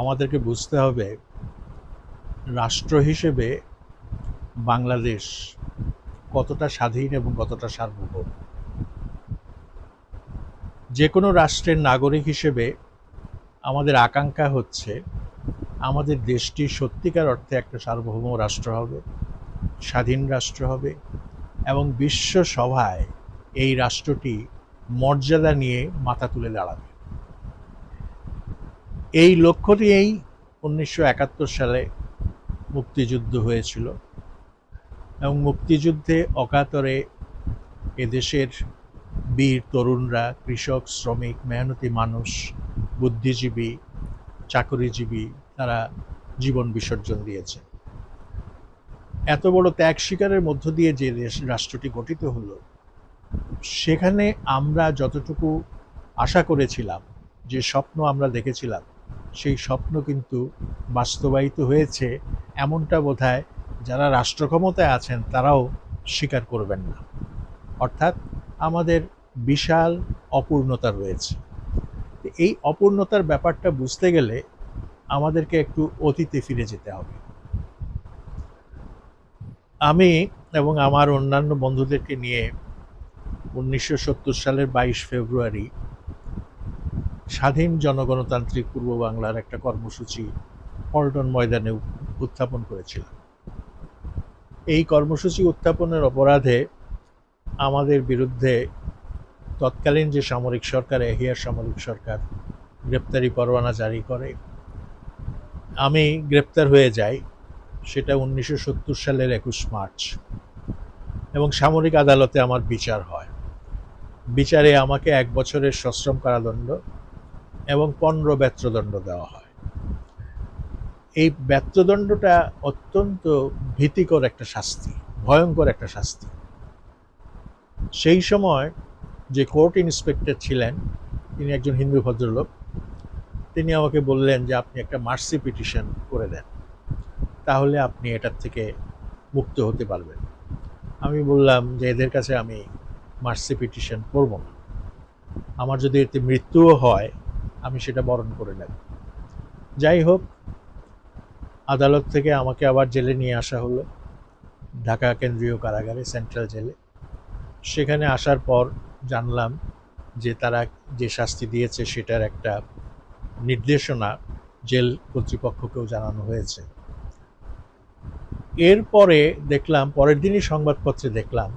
আমাদেরকে বুঝতে হবে, রাষ্ট্র হিসেবে বাংলাদেশ কতটা স্বাধীন এবং কতটা সার্বভৌম। যে কোনো রাষ্ট্রের নাগরিক হিসেবে আমাদের আকাঙ্ক্ষা হচ্ছে, আমাদের দেশটি সত্যিকার অর্থে একটা সার্বভৌম রাষ্ট্র হবে, স্বাধীন রাষ্ট্র হবে এবং বিশ্ব সভায় এই রাষ্ট্রটি মর্যাদা নিয়ে মাথা তুলে দাঁড়াবে। এই লক্ষ্য নিয়েই উনিশশো একাত্তর সালে মুক্তিযুদ্ধ হয়েছিল এবং মুক্তিযুদ্ধে অকাতরে এদেশের বীর, তরুণরা, কৃষক, শ্রমিক, মেহনতি মানুষ, বুদ্ধিজীবী, চাকরিজীবী, তারা জীবন বিসর্জন দিয়েছে। এত বড় ত্যাগ শিকারের মধ্য দিয়ে যে দেশ, রাষ্ট্রটি গঠিত হলো, সেখানে আমরা যতটুকু আশা করেছিলাম, যে স্বপ্ন আমরা দেখেছিলাম সেই স্বপ্ন কিন্তু বাস্তবায়িত হয়েছে এমনটা বোধহয় যারা রাষ্ট্র ক্ষমতায় আছেন তারাও স্বীকার করবেন না। অর্থাৎ আমাদের বিশাল অপূর্ণতা রয়েছে। এই অপূর্ণতার ব্যাপারটা বুঝতে গেলে আমাদেরকে একটু অতীতে ফিরে যেতে হবে। আমি এবং আমার অন্যান্য বন্ধুদেরকে নিয়ে উনিশশো সত্তর সালের বাইশ ফেব্রুয়ারি স্বাধীন জনগণতান্ত্রিক পূর্ব বাংলার একটা কর্মসূচি পল্টন ময়দানে উত্থাপন করেছিলাম। এই কর্মসূচি উত্থাপনের অপরাধে আমাদের বিরুদ্ধে তৎকালীন যে সামরিক সরকার, এহিয়ার সামরিক সরকার, গ্রেপ্তারি পরোয়ানা জারি করে। আমি গ্রেপ্তার হয়ে যাই, সেটা উনিশশো সত্তর সালের একুশ মার্চ। এবং সামরিক আদালতে আমার বিচার হয়। বিচারে আমাকে এক বছরের সশ্রম কারাদণ্ড এবং পনেরো ব্যত্রদণ্ড দেওয়া হয়। এই ব্যত্রদণ্ডটা অত্যন্ত ভীতিকর একটা শাস্তি, ভয়ঙ্কর একটা শাস্তি। সেই সময় যে কোর্ট ইন্সপেক্টর ছিলেন, তিনি একজন হিন্দু ভদ্রলোক, তিনি আমাকে বললেন যে আপনি একটা মার্সি পিটিশন করে দেন, তাহলে আপনি এটার থেকে মুক্ত হতে পারবেন। আমি বললাম যে এদের কাছে আমি মার্সি পিটিশন করব না। আমার যদি এতে মৃত্যুও হয় আমি সেটা বরণ করে নেব। যাই হোক, আদালত থেকে আমাকে আবার জেলে নিয়ে আসা হলো, ঢাকা কেন্দ্রীয় কারাগারে, সেন্ট্রাল জেলে। সেখানে আসার পর জানলাম যে তারা যে শাস্তি দিয়েছে সেটার একটা নির্দেশনা জেল কর্তৃপক্ষকেও জানানো হয়েছে। এরপরে দেখলাম, পরের দিনই সংবাদপত্রে দেখলাম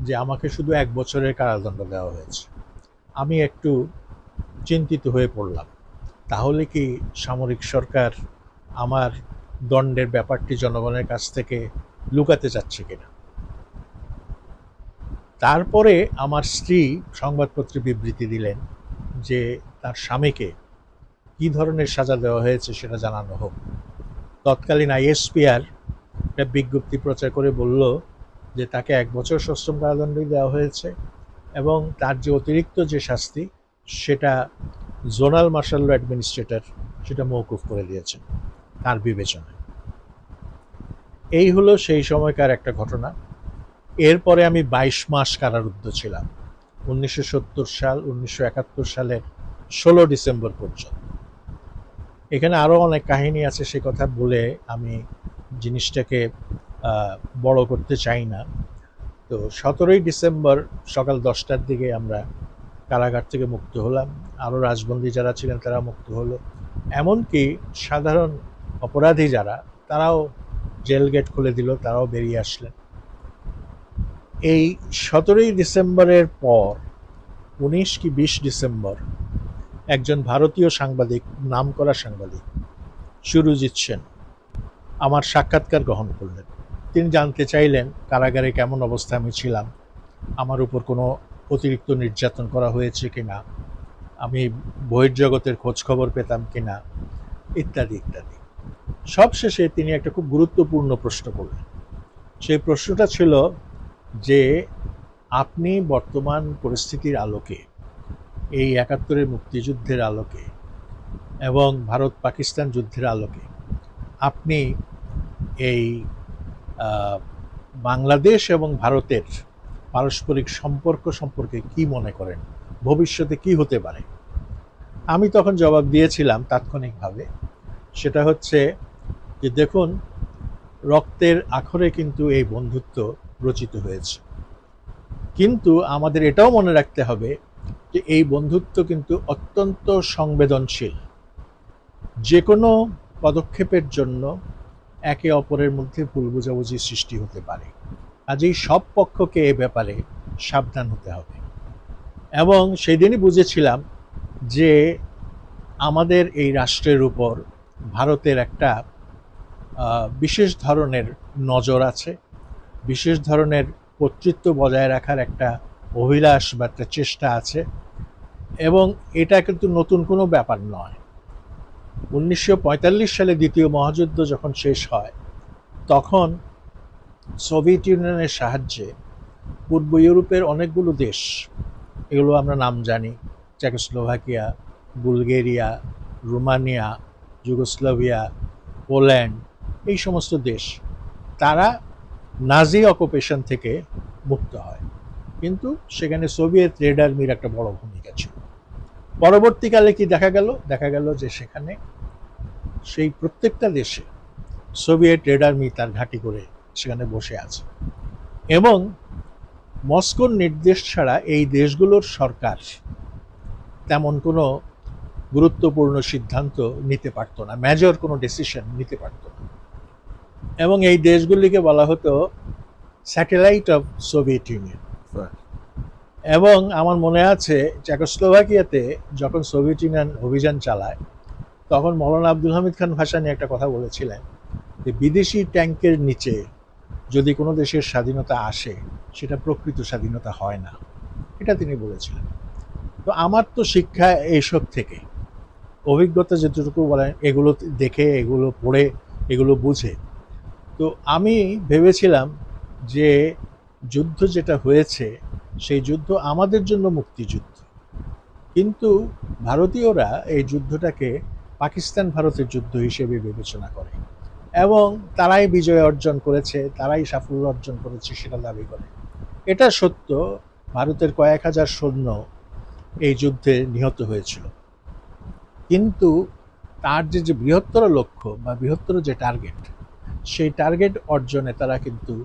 যে আমাকে শুধু এক বছরের কারাদণ্ড দেওয়া হয়েছে। আমি একটু চিন্তিত হয়ে পড়লাম। তাহলে কি সামরিক সরকার আমার দণ্ডের ব্যাপারটি জনগণের কাছ থেকে লুকাতে চাচ্ছে কিনা? তারপরে আমার স্ত্রী সংবাদপত্রে বিবৃতি দিলেন যে তার স্বামীকে কী ধরনের সাজা দেওয়া হয়েছে সেটা জানানো হোক। তৎকালীন আইএসপিআর একটা বিজ্ঞপ্তি প্রচার করে বলল যে তাকে এক বছর সশ্রম কারাদণ্ডই দেওয়া হয়েছে এবং তার যে অতিরিক্ত যে শাস্তি সেটা জোনাল মার্শাল অ্যাডমিনিস্ট্রেটর সেটা মৌকুফ করে দিয়েছেন তার বিবেচনায়। এই হলো সেই সময়কার একটা ঘটনা। এরপরে আমি বাইশ মাস কারারুদ্ধ ছিলাম। উনিশশো সত্তর সাল, উনিশশো একাত্তর সালের ষোলো ডিসেম্বর পর্যন্ত। এখানে আরও অনেক কাহিনী আছে, সে কথা বলে আমি জিনিসটাকে বড় করতে চাই না। তো সতেরোই ডিসেম্বর সকাল দশটার দিকে আমরা কারাগার থেকে মুক্ত হলাম। আরও রাজবন্দী যারা ছিলেন তারা মুক্ত হলো। এমনকি সাধারণ অপরাধী যারা, তারাও জেল গেট খুলে দিল, তারাও বেরিয়ে আসলেন। এই সতেরোই ডিসেম্বরের পর, উনিশ কি বিশ ডিসেম্বর, একজন ভারতীয় সাংবাদিক নাম করা সাংবাদিক, সুরজিৎ সেন, আমার সাক্ষাৎকার গ্রহণ করলেন। তিনি জানতে চাইলেন কারাগারে কেমন অবস্থায় আমি ছিলাম। আমার উপর কোনো অতিরিক্ত নির্যাতন করা হয়েছে কি না আমি বহির্জগতের খোঁজ খবর পেতাম কি না ইত্যাদি ইত্যাদি। সবশেষে তিনি একটা খুব গুরুত্বপূর্ণ প্রশ্ন করলেন। সেই প্রশ্নটা ছিল যে, আপনি বর্তমান পরিস্থিতির আলোকে, এই একাত্তরের মুক্তিযুদ্ধের আলোকে এবং ভারত পাকিস্তান যুদ্ধের আলোকে, আপনি এই বাংলাদেশ এবং ভারতের পারস্পরিক সম্পর্ক সম্পর্কে কি মনে করেন? ভবিষ্যতে কি হতে পারে? আমি তখন জবাব দিয়েছিলাম তাৎক্ষণিকভাবে। সেটা হচ্ছে যে দেখুন, রক্তের আখরে কিন্তু এই বন্ধুত্ব রচিত হয়েছে। কিন্তু আমাদের এটাও মনে রাখতে হবে যে এই বন্ধুত্ব কিন্তু অত্যন্ত সংবেদনশীল। যে কোনো পদক্ষেপের জন্য একে অপরের মধ্যে ভুল বোঝাবুঝি সৃষ্টি হতে পারে। কাজেই সব পক্ষকে এ ব্যাপারে সাবধান হতে হবে। এবং সেদিনই বুঝেছিলাম যে আমাদের এই রাষ্ট্রের উপর ভারতের একটা বিশেষ ধরনের নজর আছে, বিশেষ ধরনের কর্তৃত্ব বজায় রাখার একটা অভিলাষ বা একটা চেষ্টা আছে, এবং এটা কিন্তু নতুন কোনো ব্যাপার নয়। উনিশশো সালে দ্বিতীয় মহাযুদ্ধ যখন শেষ হয়, তখন সোভিয়েত ইউনিয়নের সাহায্যে পূর্ব ইউরোপের অনেকগুলো দেশ, এগুলো আমরা নাম জানি, Czechoslovakia, Bulgaria, Romania, Yugoslavia, Poland, এই সমস্ত দেশ, তারা নাজি অকুপেশন থেকে মুক্ত হয়। কিন্তু সেখানে সোভিয়েত রেড আর্মির একটা বড় ভূমিকা ছিল। পরবর্তীকালে কি দেখা গেল? দেখা গেল যে সেখানে সেই প্রত্যেকটা দেশে সোভিয়েত রেড আর্মি তার ঘাঁটি করে সেখানে বসে আছে। এবং মস্কোর নির্দেশ ছাড়া এই দেশগুলোর সরকার তেমন কোনো গুরুত্বপূর্ণ সিদ্ধান্ত নিতে পারতো না মেজর কোনো ডিসিশন নিতে পারতো না। এবং এই দেশগুলিকে বলা হতো স্যাটেলাইট অফ সোভিয়েত ইউনিয়ন এবং আমার মনে আছে চেকোস্লোভাকিয়াতে যখন সোভিয়েত ইউনিয়ন অভিযান চালায় তখন মৌলানা আব্দুল হামিদ খান ভাসানি একটা কথা বলেছিলেন যে বিদেশি ট্যাঙ্কের নিচে যদি কোনো দেশের স্বাধীনতা আসে, সেটা প্রকৃত স্বাধীনতা হয় না। এটা তিনি বলেছিলেন। তো আমার তো শিক্ষা এইসব থেকে। অভিজ্ঞতা যেটুকু বলেন, এগুলো দেখে, এগুলো পড়ে, এগুলো বুঝে। তো আমি ভেবেছিলাম যে যুদ্ধ যেটা হয়েছে, সেই যুদ্ধ আমাদের জন্য মুক্তিযুদ্ধ। কিন্তু ভারতীয়রা এই যুদ্ধটাকে পাকিস্তান ভারতের যুদ্ধ হিসেবে বিবেচনা করে। এবং তারাই বিজয় অর্জন করেছে, তারাই সাফল্য অর্জন করেছে সেটা দাবি করে। এটা সত্য, ভারতের কয়েক হাজার সৈন্য এই যুদ্ধে নিহত হয়েছিল। কিন্তু তার যে যে বৃহত্তর লক্ষ্য বা বৃহত্তর যে টার্গেট সেই টার্গেট অর্জনে তারা কিন্তু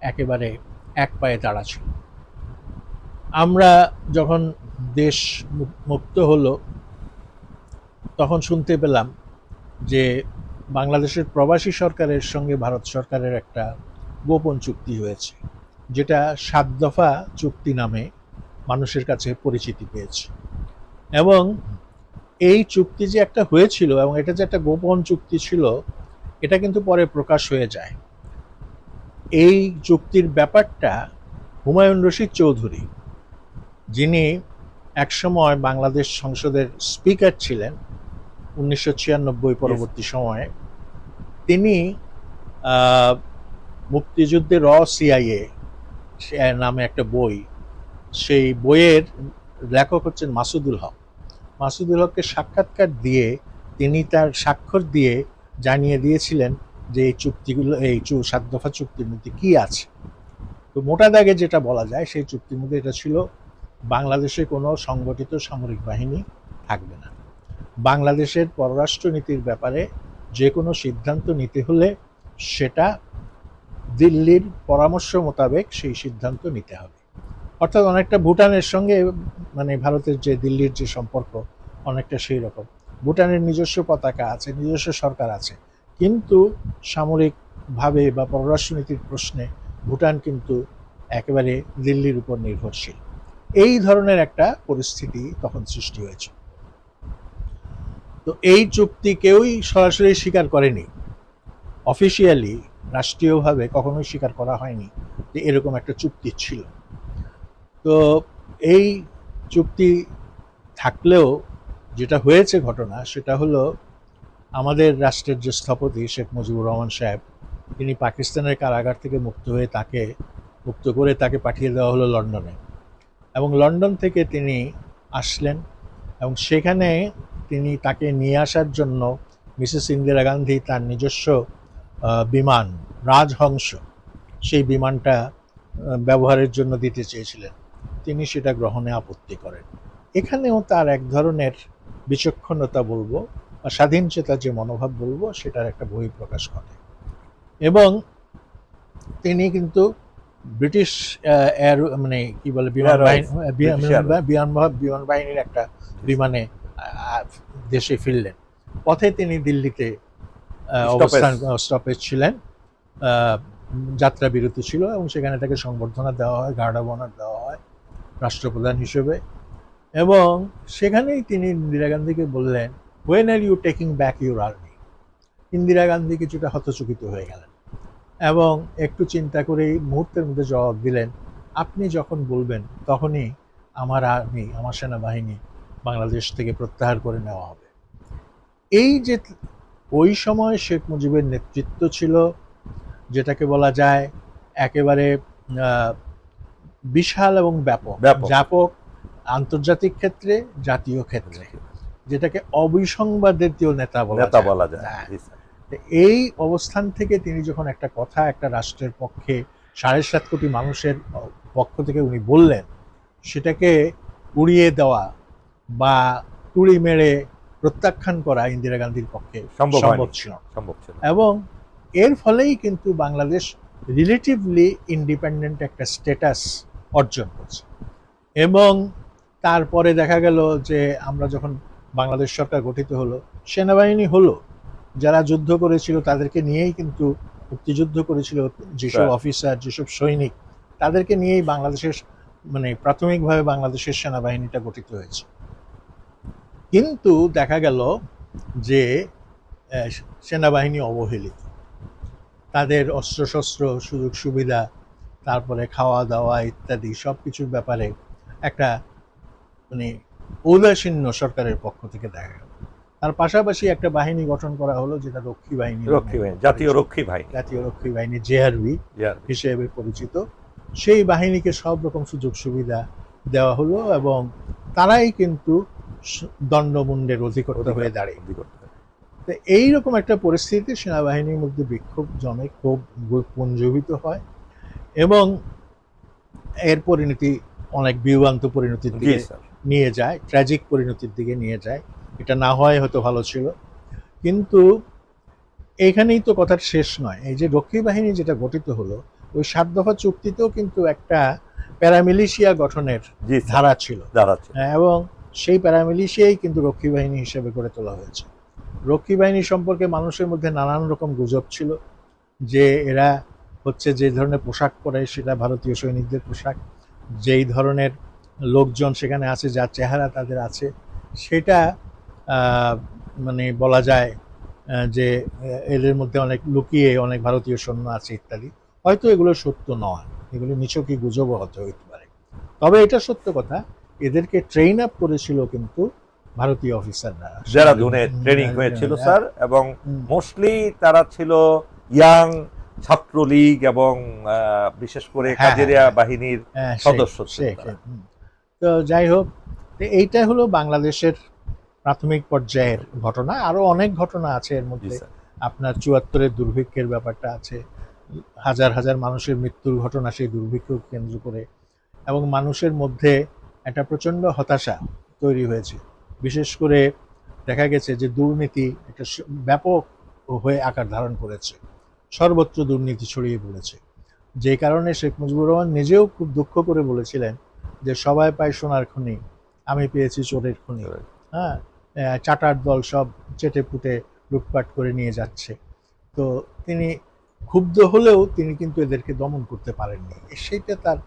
একেবারে এক পায়ে তাড়া ছিল। আমরা যখন দেশ মুক্ত হলো, তখন শুনতে পেলাম যে বাংলাদেশের প্রবাসী সরকারের সঙ্গে ভারত সরকারের একটা গোপন চুক্তি হয়েছে, যেটা সাত দফা চুক্তি নামে মানুষের কাছে পরিচিতি পেয়েছে। এবং এই চুক্তি যে একটা হয়েছিল এবং এটা যে একটা গোপন চুক্তি ছিল, এটা কিন্তু পরে প্রকাশ হয়ে যায়। এই চুক্তির ব্যাপারটা হুমায়ুন রশিদ চৌধুরী, যিনি একসময় বাংলাদেশ সংসদের স্পিকার ছিলেন উনিশশো ছিয়ানব্বই পরবর্তী সময়ে তিনি মুক্তিযুদ্ধে র সিআইএ নামে একটা বই সেই বইয়ের লেখক হচ্ছেন মাসুদুল হক। মাসুদুল হককে সাক্ষাৎকার দিয়ে তিনি তার স্বাক্ষর দিয়ে জানিয়ে দিয়েছিলেন যে এই চুক্তিগুলো এই চু- সাত দফা চুক্তির মধ্যে কী আছে। তো মোটা দাগে যেটা বলা যায় সেই চুক্তির মধ্যে এটা ছিল বাংলাদেশে কোনো সংগঠিত সামরিক বাহিনী থাকবে না। বাংলাদেশের পররাষ্ট্রনীতির ব্যাপারে যে কোনো সিদ্ধান্ত নিতে হলে সেটা দিল্লির পরামর্শ মোতাবেক সেই সিদ্ধান্ত নিতে হবে। অর্থাৎ অনেকটা ভুটানের সঙ্গে মানে ভারতের যে দিল্লির যে সম্পর্ক, অনেকটা সেই রকম। ভুটানের নিজস্ব পতাকা আছে, নিজস্ব সরকার আছে। কিন্তু সামরিকভাবে বা পররাষ্ট্রনীতির প্রশ্নে ভুটান কিন্তু একেবারে দিল্লির উপর নির্ভরশীল। এই ধরনের একটা পরিস্থিতি তখন সৃষ্টি হয়েছে। তো এই চুক্তি কেউই সরাসরি স্বীকার করেনি। অফিসিয়ালি রাষ্ট্রীয়ভাবে কখনোই স্বীকার করা হয়নি যে এরকম একটা চুক্তি ছিল। তো এই চুক্তি থাকলেও যেটা হয়েছে ঘটনা সেটা হলো আমাদের রাষ্ট্রের যে স্থপতি শেখ মুজিবুর রহমান সাহেব, তিনি পাকিস্তানের কারাগার থেকে মুক্ত হয়ে তাকে, মুক্ত করে তাকে পাঠিয়ে দেওয়া হলো লন্ডনে। এবং লন্ডন থেকে তিনি আসলেন এবং সেখানে তিনি তাকে নিয়ে আসার জন্য মিসেস ইন্দিরা গান্ধী তার নিজস্ব বিমান রাজহংস সেই বিমানটা ব্যবহারের জন্য দিতে চেয়েছিলেন। তিনি সেটা গ্রহণে আপত্তি করেন। এখানেও তার এক ধরনের বিচক্ষণতা বলব বা স্বাধীন চেতার যে মনোভাব বলব সেটার একটা বহিঃপ্রকাশ ঘটে। এবং তিনি কিন্তু ব্রিটিশ এয়ার মানে কি বলে বিমান বাহিনী বিমান বাহিনীর একটা বিমানে দেশে ফিরলেন। পথে তিনি দিল্লিতে অবস্থান স্টপেজ ছিলেন। যাত্রা বিরতি ছিল এবং সেখানে তাকে সংবর্ধনা দেওয়া হয় গার্ড অব অনার দেওয়া হয় রাষ্ট্রপ্রধান হিসেবে। এবং সেখানেই তিনি ইন্দিরা গান্ধীকে বললেন when are you taking back your army Indira Gandhi কিছুটা হতচকিত হয়ে গেলেন এবং একটু চিন্তা করেই মুহূর্তের মধ্যে জবাব দিলেন আপনি যখন বলবেন তখনই আমার আর্মি আমার সেনাবাহিনী বাংলাদেশ থেকে প্রত্যাহার করে নেওয়া হবে এই যে ওই সময় শেখ মুজিবের নেতৃত্ব ছিল যেটাকে বলা যায় একেবারে বিশাল এবং ব্যাপক ব্যাপক। আন্তর্জাতিক ক্ষেত্রে জাতীয় ক্ষেত্রে যেটাকে অবিসংবাদিত নেতা বলা নেতা। বলা যায় হ্যাঁ। এই অবস্থান থেকে তিনি যখন একটা কথা একটা রাষ্ট্রের পক্ষে সাড়ে সাত কোটি মানুষের পক্ষ থেকে উনি বললেন সেটাকে উড়িয়ে দেওয়া বা তুড়ি মেরে প্রত্যাখ্যান করা ইন্দিরা গান্ধীর পক্ষে সম্ভব সম্ভব ছিল সম্ভব ছিল এবং এর ফলেই কিন্তু বাংলাদেশ রিলেটিভলি ইন্ডিপেন্ডেন্ট একটা স্ট্যাটাস অর্জন করছে। এবং তারপরে দেখা গেল যে আমরা যখন বাংলাদেশ সরকার গঠিত হলো সেনাবাহিনী হলো যারা যুদ্ধ করেছিল তাদেরকে নিয়েই কিন্তু মুক্তিযুদ্ধ করেছিল যেসব অফিসার যেসব সৈনিক তাদেরকে নিয়েই বাংলাদেশের মানে প্রাথমিকভাবে বাংলাদেশের সেনাবাহিনীটা গঠিত হয়েছে। কিন্তু দেখা গেল যে সেনাবাহিনী অবহেলিত। তাদের অস্ত্রশস্ত্র সুযোগ সুবিধা তারপরে খাওয়া দাওয়া ইত্যাদি সব কিছুর ব্যাপারে একটা মানে ঔদাসীন্য সরকারের পক্ষ থেকে দেখা গেল। তার পাশাপাশি একটা বাহিনী গঠন করা হলো যেটা রক্ষী বাহিনী রক্ষী বাহিনী জাতীয় রক্ষী বাহিনী। জাতীয় রক্ষী বাহিনী জেআরবি হিসেবে পরিচিত। সেই বাহিনীকে সব রকম সুযোগ সুবিধা দেওয়া হলো এবং তারাই কিন্তু দণ্ডমুণ্ডের অধিকর্তা হয়ে দাঁড়িয়ে। তো এইরকম একটা পরিস্থিতি সেনাবাহিনীর মধ্যে বিক্ষোভ জমে গু- পুঞ্জীভূত হয় এবং এর পরিণতি অনেক বিভ্রান্ত পরিণতির দিকে নিয়ে যায় ট্র্যাজিক পরিণতির দিকে নিয়ে যায়। এটা না হয় হয়তো ভালো ছিল। কিন্তু এখানেই তো কথার শেষ নয়। এই যে রক্ষী বাহিনী যেটা গঠিত হলো ওই সাত দফা চুক্তিতেও কিন্তু একটা প্যারামিলিশিয়া গঠনের ধারা ছিল। হ্যাঁ, এবং সেই প্যারামিলিশিয়াই কিন্তু রক্ষী বাহিনী হিসেবে গড়ে তোলা হয়েছে। রক্ষী বাহিনী সম্পর্কে মানুষের মধ্যে নানান রকম গুজব ছিল, যে এরা হচ্ছে যে ধরনের পোশাক পরে সেটা ভারতীয় সৈনিকদের পোশাক, যেই ধরনের লোকজন সেখানে আছে, যার চেহারা তাদের আছে, সেটা মানে বলা যায় যে এদের মধ্যে অনেক লুকিয়ে অনেক ভারতীয় সৈন্য আছে ইত্যাদি। হয়তো এগুলো সত্য নয়, এগুলো নিছকই গুজবও হতে হতে পারে। তবে এটা সত্য কথা এদেরকে ট্রেন আপ করেছিল কিন্তু ভারতীয় অফিসাররা দেরাদুনে ট্রেনিং হ্যাঁ, হয়েছিল হ্যাঁ, স্যার এবং মোস্টলি তারা ছিল ইয়াং ছাত্রলীগ এবং বিশেষ করে হ্যাঁ, কাজেরিয়া হ্যাঁ। বাহিনীর সদস্য। তো যাই হোক এইটা হলো বাংলাদেশের প্রাথমিক পর্যায়ের ঘটনা। আরও অনেক ঘটনা আছে এর মধ্যে। আপনার চুয়াত্তরের দুর্ভিক্ষের ব্যাপারটা আছে। হাজার হাজার মানুষের মৃত্যুর ঘটনা সেই দুর্ভিক্ষকে কেন্দ্র করে। এবং মানুষের মধ্যে একটা প্রচণ্ড হতাশা তৈরি হয়েছে। বিশেষ করে দেখা গেছে যে দুর্নীতি একটা ব্যাপক হয়ে আকার ধারণ করেছে। সর্বত্র দুর্নীতি ছড়িয়ে পড়েছে। যে কারণে শেখ মুজিবুর রহমান নিজেও খুব দুঃখ করে বলেছিলেন যে সবাই পায় সোনার খনি আমি পেয়েছি চোরের খনি। হ্যাঁ চাটার দল সব চেটে পুটে লুটপাট করে নিয়ে যাচ্ছে। তো তিনি ক্ষুব্ধ হলেও তিনি কিন্তু এদেরকে দমন করতে পারেননি। সেইটা তার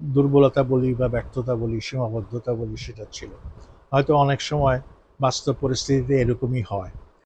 দুর্বলতা বলি বা ব্যর্থতা বলি, সীমাবদ্ধতা বলি সেটা ছিল। হয়তো অনেক সময় বাস্তব পরিস্থিতিতে এরকমই হয়।